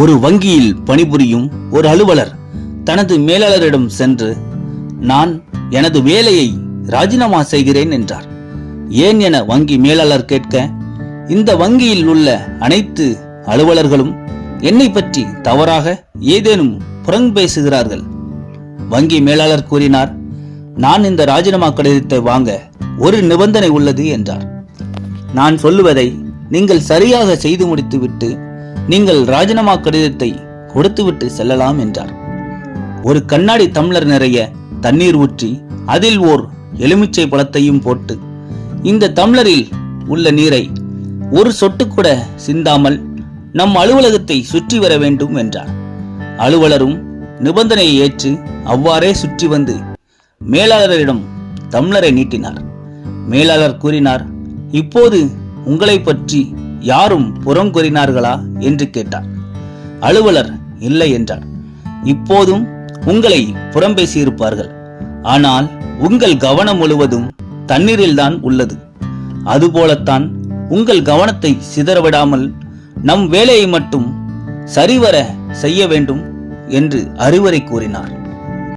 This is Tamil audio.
ஒரு வங்கியில் பணிபுரியும் ஒரு அலுவலர் தனது மேலாளரிடம் சென்று நான் எனது வேலையை ராஜினாமா செய்கிறேன் என்றார். ஏன் என வங்கி மேலாளர் கேட்க இந்த வங்கியில் உள்ள அனைத்து அலுவலர்களும் என்னை பற்றி தவறாக ஏதேனும் புறங் பேசுகிறார்கள். வங்கி மேலாளர் கூறினார் நான் இந்த ராஜினாமா கடிதத்தை வாங்க ஒரு நிபந்தனை உள்ளது என்றார். நான் சொல்லுவதை நீங்கள் சரியாக செய்து முடித்துவிட்டு நீங்கள் ராஜினாமா கடிதத்தை கொடுத்துவிட்டு செல்லலாம் என்றார். ஒரு கண்ணாடி தம்ளர் நிறைய தண்ணீர் ஊற்றி அதில் ஓர் எலுமிச்சை பழத்தையும் போட்டு இந்த தம்ளரில் உள்ள நீரை ஒரு சொட்டு கூட சிந்தாமல் நம் அலுவலகத்தை சுற்றி வர வேண்டும் என்றார். அலுவலரும் நிபந்தனையை ஏற்று அவ்வாறே சுற்றி வந்து மேலாளரிடம் தம்ளரை நீட்டினார். மேலாளர் கூறினார் இப்போது உங்களை பற்றி யாரும் புறம் கூறினார்களா என்று கேட்டார். அலுவலர் இல்லை என்றார். இப்போதும் உங்களை புறம் பேசியிருப்பார்கள் ஆனால் உங்கள் கவனம் முழுவதும் தண்ணீரில்தான் உள்ளது. அதுபோலத்தான் உங்கள் கவனத்தை சிதறவிடாமல் நம் வேலையை மட்டும் சரிவர செய்ய வேண்டும் என்று அறிவுரை கூறினார்.